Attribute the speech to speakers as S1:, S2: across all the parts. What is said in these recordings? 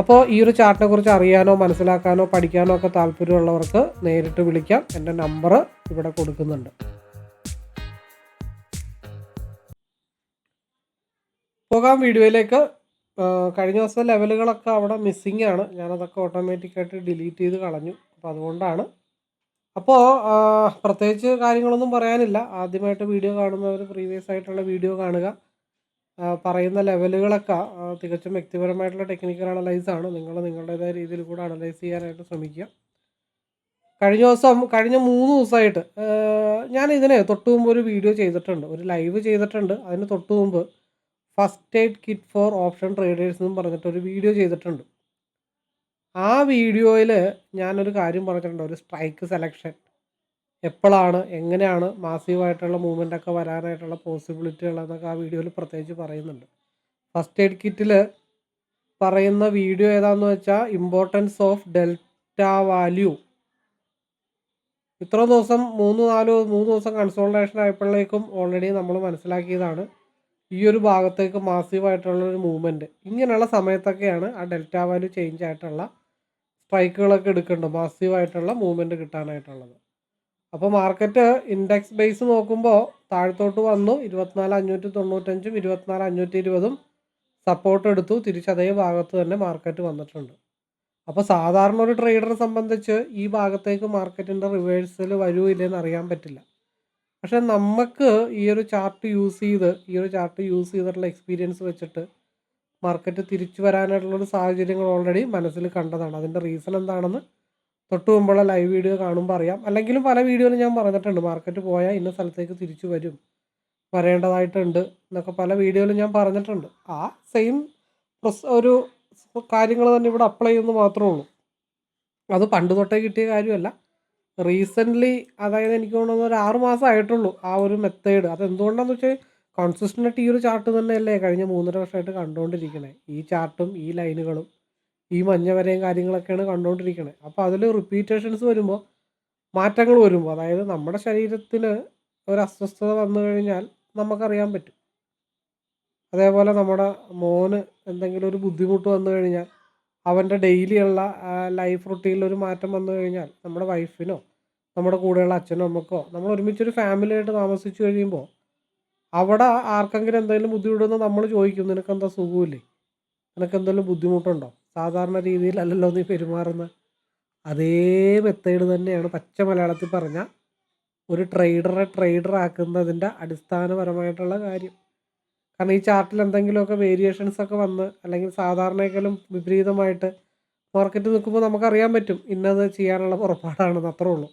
S1: അപ്പോൾ ഈ ഒരു ചാർട്ടിനെ കുറിച്ച് അറിയാനോ മനസ്സിലാക്കാനോ പഠിക്കാനോ ഒക്കെ താല്പര്യമുള്ളവർക്ക് നേരിട്ട് വിളിക്കാം. എന്റെ നമ്പർ ഇവിടെ കൊടുക്കുന്നുണ്ട്. പോകാം വീഡിയോയിലേക്ക്. കഴിഞ്ഞ ദിവസത്തെ ലെവലുകളൊക്കെ അവിടെ മിസ്സിങ് ആണ്. ഞാനതൊക്കെ ഓട്ടോമാറ്റിക്കായിട്ട് ഡിലീറ്റ് ചെയ്ത് കളഞ്ഞു. അപ്പോൾ അതുകൊണ്ടാണ്. അപ്പോൾ പ്രത്യേകിച്ച് കാര്യങ്ങളൊന്നും പറയാനില്ല. ആദ്യമായിട്ട് വീഡിയോ കാണുന്നവർ പ്രീവിയസ് ആയിട്ടുള്ള വീഡിയോ കാണുക. പറയുന്ന ലെവലുകളൊക്കെ തികച്ചും വ്യക്തിപരമായിട്ടുള്ള ടെക്നിക്കൽ അനലൈസ് ആണ്. നിങ്ങൾ നിങ്ങളുടേതായ രീതിയിൽ കൂടെ അനലൈസ് ചെയ്യാനായിട്ട് ശ്രമിക്കുക. കഴിഞ്ഞ ദിവസം കഴിഞ്ഞ മൂന്ന് ദിവസമായിട്ട് ഞാൻ ഇതിനെ തൊട്ട് മുമ്പ് ഒരു വീഡിയോ ചെയ്തിട്ടുണ്ട്. ഒരു ലൈവ് ചെയ്തിട്ടുണ്ട്. അതിന് തൊട്ട് മുമ്പ് first aid kit for option traders എന്നും പറഞ്ഞിട്ട് ഒരു വീഡിയോ ചെയ്തിട്ടുണ്ട്. ആ വീഡിയോയിൽ ഞാനൊരു കാര്യം പറഞ്ഞിട്ടുണ്ട്. ഒരു സ്ട്രൈക്ക് സെലക്ഷൻ എപ്പോഴാണ് എങ്ങനെയാണ് മാസീവായിട്ടുള്ള മൂവ്മെന്റ് ഒക്കെ വരാനായിട്ടുള്ള പോസിബിലിറ്റികൾ എന്നൊക്കെ ആ വീഡിയോയിൽ പ്രത്യേകിച്ച് പറയുന്നുണ്ട്. ഫസ്റ്റ് എയ്ഡ് കിറ്റിൽ പറയുന്ന വീഡിയോ ഏതാണെന്ന് വെച്ചാൽ ഇമ്പോർട്ടൻസ് ഓഫ് ഡെൽറ്റ വാല്യൂ ഇത്ര ദിവസം മൂന്ന് നാല് മൂന്ന് ദിവസം കൺസോൾട്ടേഷൻ ആയപ്പോഴേക്കും ഓൾറെഡി നമ്മൾ മനസ്സിലാക്കിയതാണ് ഈ ഒരു ഭാഗത്തേക്ക് മാസീവായിട്ടുള്ള ഒരു മൂവ്മെന്റ് ഇങ്ങനെയുള്ള സമയത്തൊക്കെയാണ് ആ ഡെൽറ്റ വാല്യൂ ചേഞ്ച് ആയിട്ടുള്ള സ്ട്രൈക്കുകളൊക്കെ എടുക്കേണ്ടത് മാസീവായിട്ടുള്ള മൂവ്മെന്റ് കിട്ടാനായിട്ടുള്ളത്. അപ്പോൾ മാർക്കറ്റ് ഇൻഡെക്സ് ബേസ് നോക്കുമ്പോൾ താഴത്തോട്ട് വന്നു. ഇരുപത്തിനാല് അഞ്ഞൂറ്റി തൊണ്ണൂറ്റഞ്ചും ഇരുപത്തിനാല് അഞ്ഞൂറ്റി ഇരുപതും സപ്പോർട്ട് എടുത്തു. തിരിച്ച് അതേ ഭാഗത്ത് തന്നെ മാർക്കറ്റ് വന്നിട്ടുണ്ട്. അപ്പോൾ സാധാരണ ഒരു ട്രേഡറെ സംബന്ധിച്ച് ഈ ഭാഗത്തേക്ക് മാർക്കറ്റിന്റെ റിവേഴ്സൽ വരുമോ ഇല്ലെന്ന് അറിയാൻ പറ്റില്ല. പക്ഷേ നമുക്ക് ഈ ഒരു ചാർട്ട് യൂസ് ചെയ്ത് ഈ ഒരു ചാർട്ട് യൂസ് ചെയ്തിട്ടുള്ള എക്സ്പീരിയൻസ് വെച്ചിട്ട് മാർക്കറ്റ് തിരിച്ചു വരാനായിട്ടുള്ളൊരു സാഹചര്യങ്ങൾ ഓൾറെഡി മനസ്സിൽ കണ്ടതാണ്. അതിന്റെ റീസൺ എന്താണെന്ന് തൊട്ട് മുമ്പുള്ള ലൈവ് വീഡിയോ കാണുമ്പോൾ അറിയാം. അല്ലെങ്കിലും പല വീഡിയോയിലും ഞാൻ പറഞ്ഞിട്ടുണ്ട് മാർക്കറ്റ് പോയാൽ ഇന്ന സ്ഥലത്തേക്ക് തിരിച്ചു വരും വരേണ്ടതായിട്ടുണ്ട് എന്നൊക്കെ പല വീഡിയോയിലും ഞാൻ പറഞ്ഞിട്ടുണ്ട്. ആ സെയിം ഒരു കാര്യങ്ങൾ തന്നെ ഇവിടെ അപ്ലൈ ചെയ്യുന്നു മാത്രമേ ഉള്ളൂ. അത് പണ്ട് തൊട്ടേ കിട്ടിയ കാര്യമല്ല. റീസെന്റ്ലി അതായത് എനിക്ക് തോന്നുന്നത് ഒരു ആറ് മാസം ആയിട്ടുള്ളൂ ആ ഒരു മെത്തേഡ് അത് എന്തുകൊണ്ടാന്ന് വെച്ചാൽ കോൺസിസ്റ്റന്റ് ഈ ഒരു ചാർട്ട് തന്നെയല്ലേ കഴിഞ്ഞ മൂന്നര വർഷമായിട്ട് കണ്ടുകൊണ്ടിരിക്കണേ ഈ ചാർട്ടും ഈ ലൈനുകളും ഈ മഞ്ഞ വരയും കാര്യങ്ങളൊക്കെയാണ് കണ്ടുകൊണ്ടിരിക്കുന്നത് അപ്പോൾ അതിൽ റിപ്പീറ്റേഷൻസ് വരുമ്പോൾ മാറ്റങ്ങൾ വരുമ്പോൾ അതായത് നമ്മുടെ ശരീരത്തിന് ഒരു അസ്വസ്ഥത വന്നു കഴിഞ്ഞാൽ നമുക്കറിയാൻ പറ്റും. അതേപോലെ നമ്മുടെ മോന് എന്തെങ്കിലും ഒരു ബുദ്ധിമുട്ട് വന്നു കഴിഞ്ഞാൽ അവന്റെ ഡെയിലിയുള്ള ലൈഫ് റുട്ടീനിൽ ഒരു മാറ്റം വന്നു കഴിഞ്ഞാൽ നമ്മുടെ വൈഫിനോ നമ്മുടെ കൂടെയുള്ള അച്ഛനോ അമ്മക്കോ നമ്മൾ ഒരുമിച്ചൊരു ഫാമിലിയായിട്ട് താമസിച്ചു കഴിയുമ്പോൾ അവിടെ ആർക്കെങ്കിലും എന്തെങ്കിലും ബുദ്ധിമുട്ടുണ്ടെന്ന് നമ്മൾ ചോദിക്കും നിനക്ക് എന്താ സുഖമില്ലേ? നിനക്ക് എന്തെങ്കിലും ബുദ്ധിമുട്ടുണ്ടോ? സാധാരണ രീതിയിലല്ലല്ലോ നീ പെരുമാറുന്നത്. അതേ മെത്തേഡ് തന്നെയാണ് പച്ച മലയാളത്തിൽ പറഞ്ഞ ഒരു ട്രേഡറെ ആക്കുന്നതിന്റെ അടിസ്ഥാനപരമായിട്ടുള്ള കാര്യം. കാരണം ഈ ചാർട്ടിൽ എന്തെങ്കിലുമൊക്കെ വേരിയേഷൻസ് ഒക്കെ വന്ന് അല്ലെങ്കിൽ സാധാരണയെക്കാളും വിപരീതമായിട്ട് മാർക്കറ്റ് നിൽക്കുമ്പോൾ നമുക്കറിയാൻ പറ്റും ഇന്നത് ചെയ്യാനുള്ള പുറപ്പാടാണെന്ന് അത്രേ ഉള്ളൂ.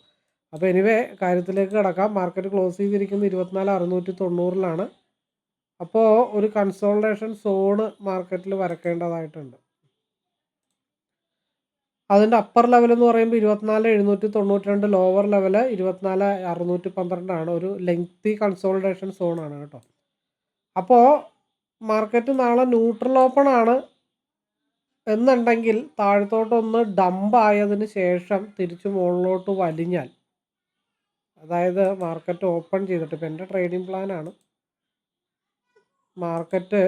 S1: അപ്പോൾ എനിവേ കാര്യത്തിലേക്ക് കിടക്കാം. മാർക്കറ്റ് ക്ലോസ് ചെയ്തിരിക്കുന്നത് ഇരുപത്തിനാല് അറുന്നൂറ്റി തൊണ്ണൂറിലാണ്. അപ്പോൾ ഒരു കൺസോൾട്ടേഷൻ സോണ് മാർക്കറ്റിൽ വരക്കേണ്ടതായിട്ടുണ്ട്. അതിന്റെ അപ്പർ ലെവൽ എന്ന് പറയുമ്പോൾ ഇരുപത്തിനാല് എഴുന്നൂറ്റി തൊണ്ണൂറ്റി രണ്ട് ലോവർ ലെവൽ ഇരുപത്തിനാല് അറുന്നൂറ്റി പന്ത്രണ്ടാണ്. ഒരു ലെങ്തി കൺസോൾട്ടേഷൻ സോണാണ് കേട്ടോ. അപ്പോൾ മാർക്കറ്റ് നാളെ ന്യൂട്രൽ ഓപ്പൺ ആണ് എന്നുണ്ടെങ്കിൽ താഴത്തോട്ടൊന്ന് ഡംപ് ആയതിന് ശേഷം തിരിച്ചു മുകളിലോട്ട് വലിഞ്ഞാൽ അതായത് മാർക്കറ്റ് ഓപ്പൺ ചെയ്തിട്ട് ഇപ്പം എന്റെ ട്രേഡിംഗ് പ്ലാനാണ് മാർക്കറ്റ്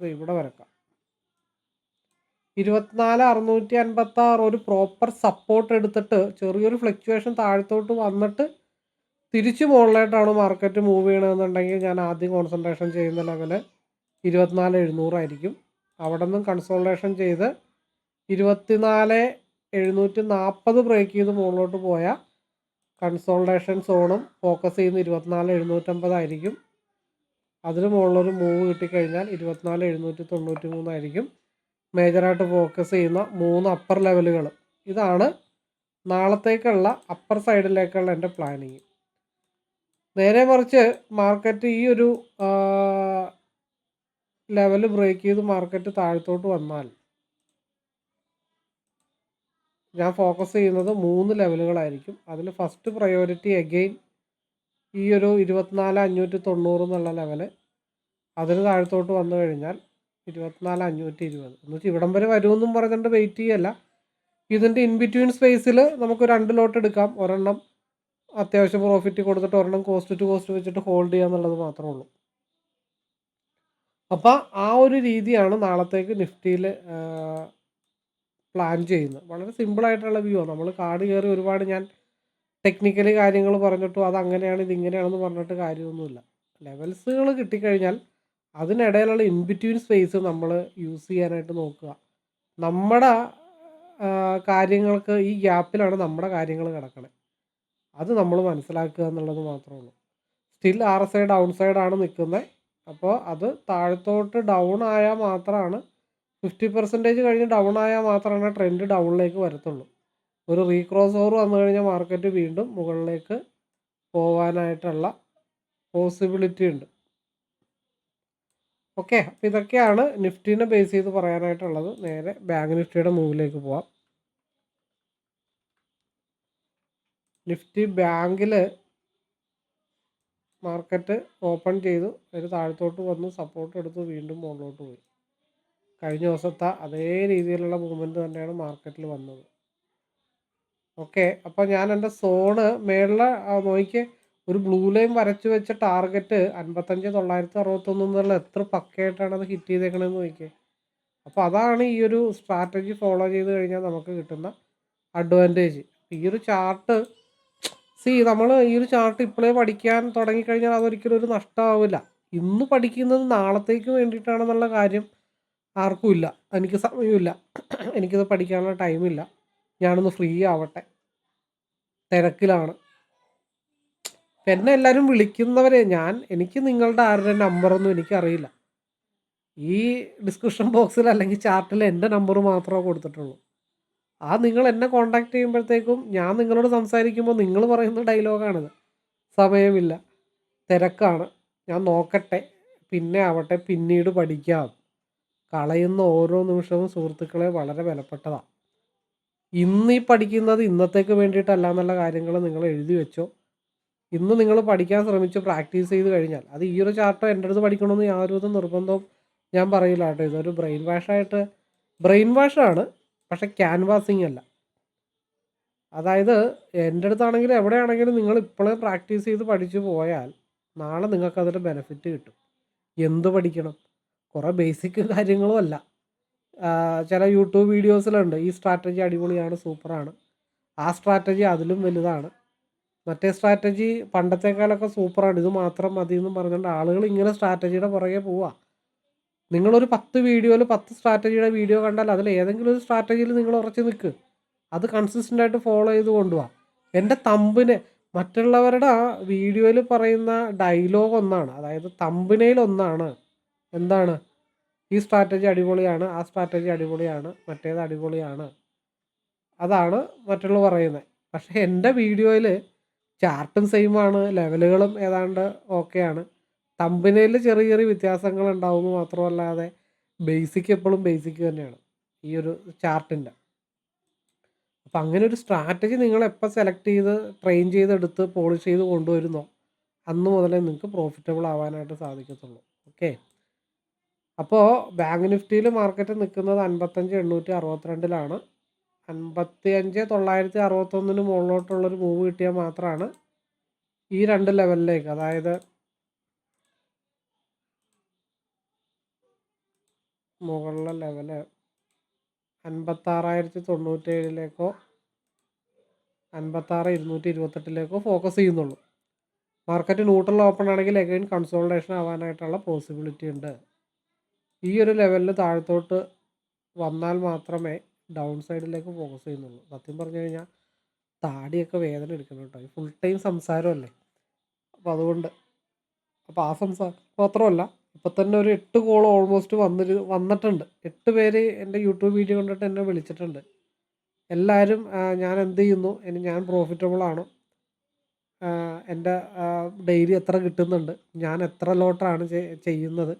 S1: ഇവിടെ വരക്കാം. ഇരുപത്തിനാല് അറുന്നൂറ്റി അൻപത്തി ആറ് ഒരു പ്രോപ്പർ സപ്പോർട്ട് എടുത്തിട്ട് ചെറിയൊരു ഫ്ലക്ച്വേഷൻ താഴത്തോട്ട് വന്നിട്ട് തിരിച്ച് മുകളിലായിട്ടാണ് മാർക്കറ്റ് മൂവ് ചെയ്യണമെന്നുണ്ടെങ്കിൽ ഞാൻ ആദ്യം കോൺസെൻട്രേഷൻ ചെയ്യുന്ന ലെവൽ ഇരുപത്തിനാല് എഴുന്നൂറായിരിക്കും അവിടെ നിന്നും കൺസോൾട്ടേഷൻ ചെയ്ത് ഇരുപത്തിനാല് എഴുന്നൂറ്റി നാൽപ്പത് ബ്രേക്ക് ചെയ്ത് മുകളിലോട്ട് പോയാൽ കൺസോൾട്ടേഷൻ സോണും ഫോക്കസ് ചെയ്യുന്ന ഇരുപത്തിനാല് എഴുന്നൂറ്റമ്പതായിരിക്കും അതിന് മുകളിലൊരു മൂവ് കിട്ടിക്കഴിഞ്ഞാൽ ഇരുപത്തിനാല് എഴുന്നൂറ്റി തൊണ്ണൂറ്റി മൂന്നായിരിക്കും മേജറായിട്ട് ഫോക്കസ് ചെയ്യുന്ന മൂന്ന് അപ്പർ ലെവലുകൾ ഇതാണ് നാളത്തേക്കുള്ള അപ്പർ സൈഡിലേക്കുള്ള എന്റെ പ്ലാനിങ് നേരെ മറിച്ച് മാർക്കറ്റ് ഈ ഒരു ലെവൽ ബ്രേക്ക് ചെയ്ത് മാർക്കറ്റ് താഴത്തോട്ട് വന്നാൽ ഞാൻ ഫോക്കസ് ചെയ്യുന്നത് മൂന്ന് ലെവലുകളായിരിക്കും അതിൽ ഫസ്റ്റ് പ്രയോറിറ്റി അഗെയിൻ ഈ ഒരു ഇരുപത്തിനാല് അഞ്ഞൂറ്റി തൊണ്ണൂറ് എന്നുള്ള ലെവൽ അതിന് താഴത്തോട്ട് വന്നു കഴിഞ്ഞാൽ ഇരുപത്തിനാല് അഞ്ഞൂറ്റി ഇരുപത് എന്ന് വെച്ചാൽ ഇവിടം വരെ വരുമെന്നും പറഞ്ഞുകൊണ്ട് വെയിറ്റ് ചെയ്യല്ല. ഇതിന്റെ ഇൻ ബിറ്റ്വീൻ സ്പേസിൽ നമുക്ക് രണ്ട് ലോട്ട് എടുക്കാം. ഒരെണ്ണം അത്യാവശ്യം പ്രോഫിറ്റ് കൊടുത്തിട്ട് ഒരെണ്ണം കോസ്റ്റ് ടു കോസ്റ്റ് വെച്ചിട്ട് ഹോൾഡ് ചെയ്യുക എന്നുള്ളത് മാത്രമേ ഉള്ളൂ. അപ്പോൾ ആ ഒരു രീതിയാണ് നാളത്തേക്ക് നിഫ്റ്റിയിൽ പ്ലാൻ ചെയ്യുന്നത്. വളരെ സിമ്പിളായിട്ടുള്ള വ്യൂ ആണ്. നമ്മൾ കാർഡ് കയറി ഒരുപാട് ഞാൻ ടെക്നിക്കലി കാര്യങ്ങൾ പറഞ്ഞിട്ടും അത് അങ്ങനെയാണ് ഇത് ഇങ്ങനെയാണെന്ന് പറഞ്ഞിട്ട് കാര്യമൊന്നുമില്ല. ലെവൽസുകൾ കിട്ടിക്കഴിഞ്ഞാൽ അതിനിടയിലുള്ള ഇൻബിറ്റ്വീൻ സ്പേസ് നമ്മൾ യൂസ് ചെയ്യാനായിട്ട് നോക്കുക. നമ്മുടെ കാര്യങ്ങൾക്ക് ഈ ഗ്യാപ്പിലാണ് നമ്മുടെ കാര്യങ്ങൾ കിടക്കണേ. അത് നമ്മൾ മനസ്സിലാക്കുക എന്നുള്ളത് മാത്രമേ ഉള്ളൂ. Still R S I down സൈഡാണ് നിൽക്കുന്നത് അപ്പോൾ അത് താഴത്തോട്ട് ഡൗൺ ആയാൽ മാത്രമാണ് ഫിഫ്റ്റി പെർസെന്റേജ് കഴിഞ്ഞ് ഡൗൺ ആയാൽ മാത്രമാണ് ട്രെൻഡ് ഡൗണിലേക്ക് വരത്തുള്ളൂ. ഒരു റീക്രോസ് ഓവർ വന്നു കഴിഞ്ഞാൽ മാർക്കറ്റ് വീണ്ടും മുകളിലേക്ക് പോവാനായിട്ടുള്ള പോസിബിലിറ്റി ഉണ്ട്. ഓക്കെ അപ്പോൾ ഇതൊക്കെയാണ് നിഫ്റ്റീനെ ബേസ് ചെയ്ത് പറയാനായിട്ടുള്ളത്. നേരെ ബാങ്ക് നിഫ്റ്റിയുടെ മൂവിലേക്ക് പോവാം. നിഫ്റ്റി ബാങ്കിൽ മാർക്കറ്റ് ഓപ്പൺ ചെയ്തു. ഒരു താഴത്തോട്ട് വന്നു സപ്പോർട്ട് എടുത്തു വീണ്ടും മുകളിലോട്ട് പോയി. കഴിഞ്ഞ ദിവസത്തെ അതേ രീതിയിലുള്ള മൂവ്മെന്റ് തന്നെയാണ് മാർക്കറ്റിൽ വന്നത്. ഓക്കെ അപ്പോൾ ഞാൻ എന്റെ സോണ് മേളിൽ നോക്കി ഒരു ബ്ലൂ ലൈൻ വരച്ചു വെച്ച ടാർഗറ്റ് അൻപത്തഞ്ച് തൊള്ളായിരത്തി അറുപത്തൊന്ന് എന്നുള്ള എത്ര പക്കയായിട്ടാണ് അത് ഹിറ്റ് ചെയ്തേക്കണമെന്ന് നോക്കിയേ. അപ്പോൾ അതാണ് ഈ ഒരു സ്ട്രാറ്റജി ഫോളോ ചെയ്ത് കഴിഞ്ഞാൽ നമുക്ക് കിട്ടുന്ന അഡ്വാന്റേജ് ഈ ഒരു ചാർട്ട് സി നമ്മൾ ഈ ഒരു ചാർട്ട് ഇപ്പോഴേ പഠിക്കാൻ തുടങ്ങിക്കഴിഞ്ഞാൽ അതൊരിക്കലും ഒരു നഷ്ടമാവില്ല ഇന്ന് പഠിക്കുന്നത് നാളത്തേക്ക് വേണ്ടിയിട്ടാണെന്നുള്ള കാര്യം ആർക്കുമില്ല. എനിക്ക് സമയമില്ല. എനിക്കിത് പഠിക്കാനുള്ള ടൈമില്ല ഞാനൊന്ന് ഫ്രീ ആവട്ടെ. തിരക്കിലാണ്. എന്നെ എല്ലാവരും വിളിക്കുന്നവരെ ഞാൻ എനിക്ക് നിങ്ങളുടെ ആരുടെ നമ്പറൊന്നും എനിക്കറിയില്ല. ഈ ഡിസ്ക്രിപ്ഷൻ ബോക്സിൽ അല്ലെങ്കിൽ ചാർട്ടിൽ എന്റെ നമ്പർ മാത്രമേ കൊടുത്തിട്ടുള്ളൂ. ആ നിങ്ങൾ എന്നെ കോണ്ടാക്ട് ചെയ്യുമ്പോഴത്തേക്കും ഞാൻ നിങ്ങളോട് സംസാരിക്കുമ്പോൾ നിങ്ങൾ പറയുന്ന ഡയലോഗാണിത് സമയമില്ല. തിരക്കാണ്. ഞാൻ നോക്കട്ടെ. പിന്നെ ആവട്ടെ. പിന്നീട് പഠിക്കാം. കളയുന്ന ഓരോ നിമിഷവും സുഹൃത്തുക്കളെ വളരെ വിലപ്പെട്ടതാണ് ഇന്ന് ഈ പഠിക്കുന്നത് ഇന്നത്തേക്ക് വേണ്ടിയിട്ടല്ല എന്നുള്ള കാര്യങ്ങൾ നിങ്ങൾ എഴുതി വെച്ചോ. ഇന്ന് നിങ്ങൾ പഠിക്കാൻ ശ്രമിച്ച് പ്രാക്ടീസ് ചെയ്ത് കഴിഞ്ഞാൽ അത് ഈ ഒരു ചാർട്ടോ എന്റെ അടുത്ത് പഠിക്കണമെന്ന് യാതൊരു നിർബന്ധവും ഞാൻ പറയില്ല കേട്ടോ. ഇതൊരു ബ്രെയിൻ വാഷായിട്ട് ബ്രെയിൻ വാഷാണ് പക്ഷെ ക്യാൻവാസിങ് അല്ല. അതായത് എന്റെ അടുത്താണെങ്കിലും എവിടെയാണെങ്കിലും നിങ്ങൾ ഇപ്പോഴേ പ്രാക്ടീസ് ചെയ്ത് പഠിച്ചു പോയാൽ നാളെ നിങ്ങൾക്ക് അതിന്റെ ബെനിഫിറ്റ് കിട്ടും. എന്ത് പഠിക്കണം? കുറേ ബേസിക് കാര്യങ്ങളും അല്ല. ചില യൂട്യൂബ് വീഡിയോസിലുണ്ട് ഈ സ്ട്രാറ്റജി അടിപൊളിയാണ് സൂപ്പറാണ് ആ സ്ട്രാറ്റജി അതിലും വലുതാണ്. മറ്റേ സ്ട്രാറ്റജി പണ്ടത്തേക്കാളൊക്കെ സൂപ്പറാണ്. ഇത് മാത്രം മതി എന്ന് പറഞ്ഞുകൊണ്ട് ആളുകൾ ഇങ്ങനെ സ്ട്രാറ്റജിയുടെ പുറകെ പോവുക നിങ്ങളൊരു പത്ത് വീഡിയോയിൽ പത്ത് സ്ട്രാറ്റജിയുടെ വീഡിയോ കണ്ടാൽ അതിൽ ഏതെങ്കിലും ഒരു സ്ട്രാറ്റജിയിൽ നിങ്ങൾ ഉറച്ചു നിൽക്ക് അത് കൺസിസ്റ്റന്റ് ആയിട്ട് ഫോളോ ചെയ്ത് കൊണ്ടുപോവാ എന്റെ തമ്പിനെ മറ്റുള്ളവരുടെ വീഡിയോയിൽ പറയുന്ന ഡയലോഗ് ഒന്നാണ്. അതായത് തമ്പിനയിൽ ഒന്നാണ്. എന്താണ്? ഈ സ്ട്രാറ്റജി അടിപൊളിയാണ് ആ സ്ട്രാറ്റജി അടിപൊളിയാണ് മറ്റേത് അടിപൊളിയാണ്. അതാണ് മറ്റുള്ളവർ പറയുന്നത്. പക്ഷേ എന്റെ വീഡിയോയിൽ ചാർട്ടും സെയിമാണ് ലെവലുകളും ഏതാണ്ട് ഓക്കെയാണ്. തമ്പിനയിൽ ചെറിയ ചെറിയ വ്യത്യാസങ്ങൾ ഉണ്ടാവുമെന്ന് മാത്രമല്ലാതെ ബേസിക് എപ്പോഴും ബേസിക് തന്നെയാണ് ഈ ഒരു ചാർട്ടിന്റെ. അപ്പം അങ്ങനെ ഒരു സ്ട്രാറ്റജി നിങ്ങൾ എപ്പോൾ സെലക്ട് ചെയ്ത് ട്രെയിൻ ചെയ്തെടുത്ത് പോളിഷ് ചെയ്ത് കൊണ്ടുവരുന്നോ അന്ന് മുതലേ നിങ്ങൾക്ക് പ്രോഫിറ്റബിൾ ആവാനായിട്ട് സാധിക്കത്തുള്ളൂ. ഓക്കെ? അപ്പോൾ ബാങ്ക് നിഫ്റ്റിയിൽ മാർക്കറ്റ് നിൽക്കുന്നത് അൻപത്തഞ്ച് എണ്ണൂറ്റി അറുപത്തിരണ്ടിലാണ്. അൻപത്തി അഞ്ച് തൊള്ളായിരത്തി അറുപത്തൊന്നിന് മുകളിലോട്ടുള്ളൊരു മൂവ് കിട്ടിയാൽ മാത്രമാണ് ഈ രണ്ട് ലെവലിലേക്ക് അതായത് മുകളിലെ ലെവൽ അൻപത്താറായിരത്തി തൊണ്ണൂറ്റേഴിലേക്കോ അൻപത്താറ് ഇരുന്നൂറ്റി ഇരുപത്തെട്ടിലേക്കോ ഫോക്കസ് ചെയ്യുന്നുള്ളൂ. മാർക്കറ്റ് ന്യൂട്രൽ ഓപ്പൺ ആണെങ്കിൽ അഗൈൻ കൺസോൾട്ടേഷൻ ആവാനായിട്ടുള്ള പോസിബിലിറ്റി ഉണ്ട്. ഈ ഒരു ലെവലിൽ താഴത്തോട്ട് വന്നാൽ മാത്രമേ ഡൗൺ സൈഡിലേക്ക് ഫോക്കസ് ചെയ്യുന്നുള്ളൂ. സത്യം പറഞ്ഞു കഴിഞ്ഞാൽ താടിയൊക്കെ വേദന എടുക്കണം കേട്ടോ. ഫുൾ ടൈം സംസാരമല്ലേ? അപ്പോൾ അതുകൊണ്ട് അപ്പോൾ ആ സംസാരം മാത്രമല്ല ഇപ്പം തന്നെ ഒരു എട്ട് കോൾ ഓൾമോസ്റ്റ് വന്നിട്ട് വന്നിട്ടുണ്ട്. എട്ട് പേര് എന്റെ യൂട്യൂബ് വീഡിയോ കണ്ടിട്ട് എന്നെ വിളിച്ചിട്ടുണ്ട്. എല്ലാവരും ഞാൻ എന്ത് ചെയ്യുന്നു? ഇനി ഞാൻ പ്രോഫിറ്റബിൾ ആണോ? എന്റെ ഡെയിലി എത്ര കിട്ടുന്നുണ്ട്? ഞാൻ എത്ര ലോട്ടാണ് ചെയ്യുന്നത്?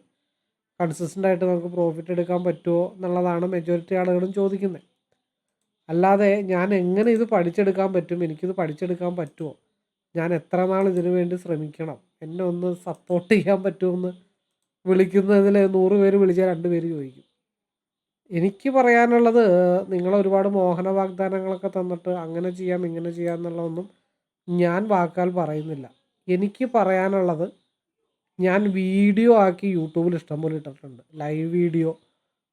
S1: കൺസിസ്റ്റന്റ് ആയിട്ട് നമുക്ക് പ്രോഫിറ്റ് എടുക്കാൻ പറ്റുമോ എന്നുള്ളതാണ് മെജോറിറ്റി ആളുകളും ചോദിക്കുന്നത്. അല്ലാതെ ഞാൻ എങ്ങനെ ഇത് പഠിച്ചെടുക്കാൻ പറ്റും? എനിക്കിത് പഠിച്ചെടുക്കാൻ പറ്റുമോ ഞാൻ എത്ര നാൾ ഇതിനു വേണ്ടി ശ്രമിക്കണം? എന്നെ ഒന്ന് സപ്പോർട്ട് ചെയ്യാൻ പറ്റുമെന്ന് വിളിക്കുന്നതിൽ നൂറ് പേര് വിളിച്ചാൽ രണ്ട് പേര് ചോദിക്കും. എനിക്ക് പറയാനുള്ളത് നിങ്ങൾ ഒരുപാട് മോഹന വാഗ്ദാനങ്ങളൊക്കെ തന്നിട്ട് അങ്ങനെ ചെയ്യാം ഇങ്ങനെ ചെയ്യാം എന്നുള്ളതൊന്നും ഞാൻ വാക്കാൽ പറയുന്നില്ല. എനിക്ക് പറയാനുള്ളത് ഞാൻ വീഡിയോ ആക്കി യൂട്യൂബിൽ ഇഷ്ടംപോലെ ഇട്ടിട്ടുണ്ട്. ലൈവ് വീഡിയോ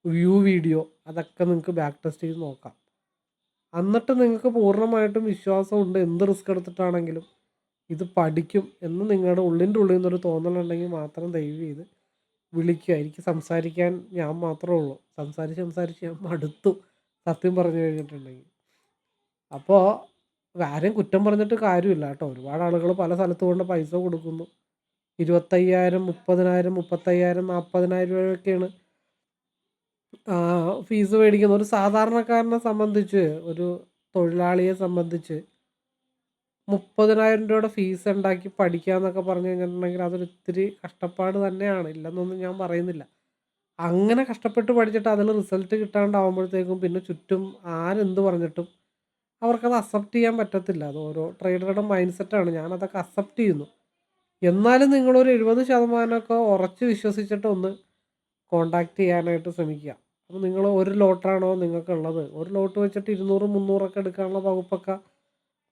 S1: വ്യൂ വീഡിയോ അതൊക്കെ നിങ്ങൾക്ക് ബാക്ക് ടെസ്റ്റ് ചെയ്ത് നോക്കാം. എന്നിട്ട് നിങ്ങൾക്ക് പൂർണമായിട്ടും വിശ്വാസമുണ്ട് എന്ത് റിസ്ക് എടുത്തിട്ടാണെങ്കിലും ഇത് പഠിക്കും എന്ന് നിങ്ങളുടെ ഉള്ളിന്റെ ഉള്ളിൽ നിന്നൊരു തോന്നലുണ്ടെങ്കിൽ മാത്രം ദയവ് ചെയ്ത് വിളിക്കുക. എനിക്ക് സംസാരിക്കാൻ ഞാൻ മാത്രമേ ഉള്ളൂ. സംസാരിച്ച് സംസാരിച്ച് ഞാൻ മടുത്തു. സത്യം പറഞ്ഞു കഴിഞ്ഞിട്ടുണ്ടെങ്കിൽ. അപ്പോൾ ആരെയും കുറ്റം പറഞ്ഞിട്ട് കാര്യമില്ല കേട്ടോ. ഒരുപാട് ആളുകൾ പല സ്ഥലത്ത് കൊണ്ട് പൈസ കൊടുക്കുന്നു. ഇരുപത്തയ്യായിരം മുപ്പതിനായിരം മുപ്പത്തയ്യായിരം നാൽപ്പതിനായിരം രൂപയൊക്കെയാണ്. ഫീസ് മേടിക്കുന്നത് ഒരു സാധാരണക്കാരനെ സംബന്ധിച്ച് ഒരു തൊഴിലാളിയെ സംബന്ധിച്ച് മുപ്പതിനായിരം രൂപയുടെ ഫീസ് ഉണ്ടാക്കി പഠിക്കുക എന്നൊക്കെ പറഞ്ഞു കഴിഞ്ഞിട്ടുണ്ടെങ്കിൽ അതൊരു ഇത്തിരി കഷ്ടപ്പാട് തന്നെയാണ്. ഇല്ലെന്നൊന്നും ഞാൻ പറയുന്നില്ല. അങ്ങനെ കഷ്ടപ്പെട്ട് പഠിച്ചിട്ട് അതിൽ റിസൾട്ട് കിട്ടാണ്ടാവുമ്പോഴത്തേക്കും പിന്നെ ചുറ്റും ആരെന്ത് പറഞ്ഞിട്ടും അവർക്കത് അക്സെപ്റ്റ് ചെയ്യാൻ പറ്റത്തില്ല. അത് ഓരോ ട്രേഡറുടെ മൈൻഡ് സെറ്റാണ് ഞാനതൊക്കെ അക്സെപ്റ്റ് ചെയ്യുന്നു. എന്നാലും നിങ്ങളൊരു എഴുപത് ശതമാനമൊക്കെ ഉറച്ച് വിശ്വസിച്ചിട്ട് ഒന്ന് കോണ്ടാക്ട് ചെയ്യാനായിട്ട് ശ്രമിക്കുക. അപ്പോൾ നിങ്ങൾ ഒരു ലോട്ടാണോ നിങ്ങൾക്കുള്ളത്? ഒരു ലോട്ട് വെച്ചിട്ട് ഇരുന്നൂറ് മുന്നൂറൊക്കെ എടുക്കാനുള്ള വകുപ്പൊക്കെ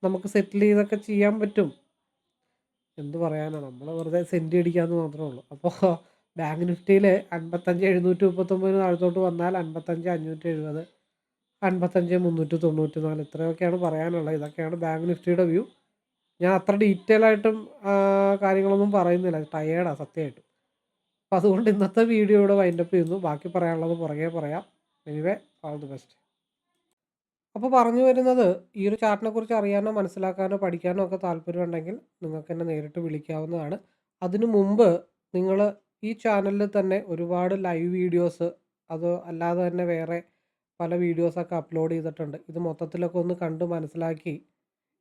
S1: നമുക്ക് സെറ്റിൽ ചെയ്തൊക്കെ ചെയ്യാൻ പറ്റും. എന്ത് പറയാനാണ് നമ്മൾ വെറുതെ സെന്റ് അടിക്കാമെന്ന് മാത്രമേ ഉള്ളൂ. അപ്പോൾ ബാങ്ക് നിഫ്റ്റിയിൽ അൻപത്തഞ്ച് എഴുന്നൂറ്റി മുപ്പത്തൊമ്പതിന് താഴത്തോട്ട് വന്നാൽ അൻപത്തഞ്ച് അഞ്ഞൂറ്റി എഴുപത് അൻപത്തഞ്ച് മുന്നൂറ്റി തൊണ്ണൂറ്റി നാല് ഇത്രയൊക്കെയാണ് പറയാനുള്ളത്. ഇതൊക്കെയാണ് ബാങ്ക് നിഫ്റ്റിയുടെ വ്യൂ ഞാൻ അത്ര ഡീറ്റെയിൽ ആയിട്ടും കാര്യങ്ങളൊന്നും പറയുന്നില്ല. ടയേർഡാണ് സത്യമായിട്ടും അപ്പോൾ അതുകൊണ്ട് ഇന്നത്തെ വീഡിയോ ഇവിടെ വൈൻഡപ്പ് ചെയ്യുന്നു. ബാക്കി പറയാനുള്ളത് പുറകെ പറയാം. എനിവേ ഓൾ ദി ബെസ്റ്റ് അപ്പോൾ പറഞ്ഞു വരുന്നത് ഈ ഒരു ചാർട്ടിനെ കുറിച്ച് അറിയാനോ മനസ്സിലാക്കാനോ പഠിക്കാനോ ഒക്കെ താല്പര്യമുണ്ടെങ്കിൽ നിങ്ങൾക്ക് എന്നെ നേരിട്ട് വിളിക്കാവുന്നതാണ്. അതിനു മുമ്പ് നിങ്ങൾ ഈ ചാനലിൽ തന്നെ ഒരുപാട് ലൈവ് വീഡിയോസ് അത് അല്ലാതെ തന്നെ വേറെ പല വീഡിയോസൊക്കെ അപ്ലോഡ് ചെയ്തിട്ടുണ്ട്. ഇത് മൊത്തത്തിലൊക്കെ ഒന്ന് കണ്ട് മനസ്സിലാക്കി